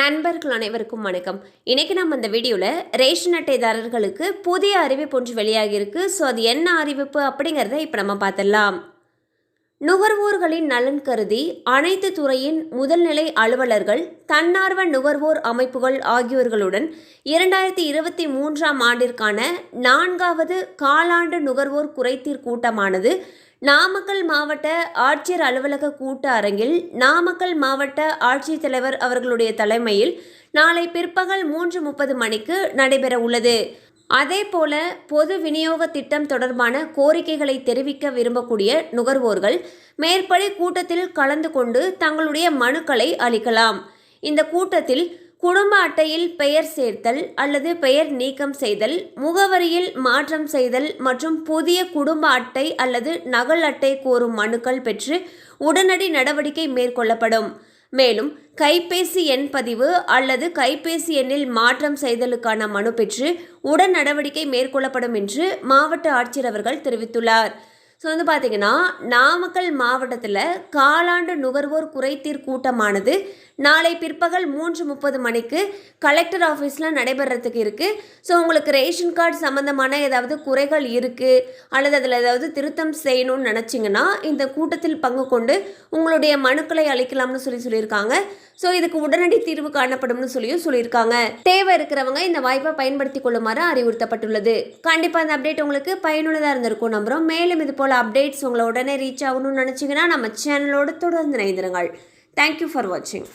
நண்பர்கள் அனைவருக்கும் வணக்கம். இன்றைக்கி நம்ம இந்த வீடியோவில் ரேஷன் அட்டைதாரர்களுக்கு புதிய அறிவிப்பு ஒன்று வெளியாகியிருக்கு. ஸோ அது என்ன அறிவிப்பு அப்படிங்கிறத இப்போ நம்ம பார்த்துடலாம். நுகர்வோர்களின் நலன் கருதி அனைத்து துறையின் முதல்நிலை அலுவலர்கள் தன்னார்வ நுகர்வோர் அமைப்புகள் ஆகியோர்களுடன் இரண்டாயிரத்தி இருபத்தி மூன்றாம் ஆண்டிற்கான நான்காவது காலாண்டு நுகர்வோர் குறைதீர் கூட்டமானது நாமக்கல் மாவட்ட ஆட்சியர் அலுவலக கூட்ட அரங்கில் நாமக்கல் மாவட்ட ஆட்சித்தலைவர் அவர்களுடைய தலைமையில் நாளை பிற்பகல் மூன்று முப்பது மணிக்கு நடைபெற உள்ளது அதே போல பொது விநியோக திட்டம் தொடர்பான கோரிக்கைகளை தெரிவிக்க விரும்பக்கூடிய நுகர்வோர்கள் மேற்படி கூட்டத்தில் கலந்து கொண்டு தங்களுடைய மனுக்களை அளிக்கலாம். இந்த கூட்டத்தில் குடும்ப அட்டையில் பெயர் சேர்த்தல் அல்லது பெயர் நீக்கம் செய்தல் முகவரியில் மாற்றம் செய்தல் மற்றும் புதிய குடும்ப அட்டை அல்லது நகல் அட்டை கோரும் மனுக்கள் பெற்று உடனடி நடவடிக்கை மேற்கொள்ளப்படும். மேலும் கைபேசி எண் பதிவு அல்லது கைபேசி எண்ணில் மாற்றம் செய்தலுக்கான மனு பெற்று உடன் நடவடிக்கை மேற்கொள்ளப்படும் என்று மாவட்ட ஆட்சியர் அவர்கள் தெரிவித்துள்ளார். ஸோ வந்து பார்த்தீங்கன்னா நாமக்கல் மாவட்டத்தில் காலாண்டு நுகர்வோர் குறைதீர் கூட்டமானது நாளை பிற்பகல் மூன்று முப்பது மணிக்கு கலெக்டர் ஆஃபீஸில் நடைபெறத்துக்கு இருக்குது ஸோ உங்களுக்கு ரேஷன் கார்டு சம்மந்தமான ஏதாவது குறைகள் இருக்குது அல்லது அதில் ஏதாவது திருத்தம் செய்யணும்னு நினச்சிங்கன்னா இந்த கூட்டத்தில் பங்கு கொண்டு உங்களுடைய மனுக்களை அளிக்கலாம்னு சொல்லி சொல்லியிருக்காங்க. ஸோ இதுக்கு உடனடி தீர்வு காணப்படும்னு சொல்லியும் சொல்லியிருக்காங்க. தேவை இருக்கிறவங்க இந்த வாய்ப்பை பயன்படுத்தி கொள்ளுமாறு அறிவுறுத்தப்பட்டுள்ளது. கண்டிப்பாக இந்த அப்டேட் உங்களுக்கு பயனுள்ளதாக இருந்திருக்கும் நம்புகிறோம் மேலும் இது போல் அப்டேட்ஸ் உங்களை உடனே ரீச் ஆகணும்னு நினச்சிங்கன்னா நம்ம சேனலோடு தொடர்ந்து இணைந்திருங்கள். தேங்க்யூ ஃபார் வாட்சிங்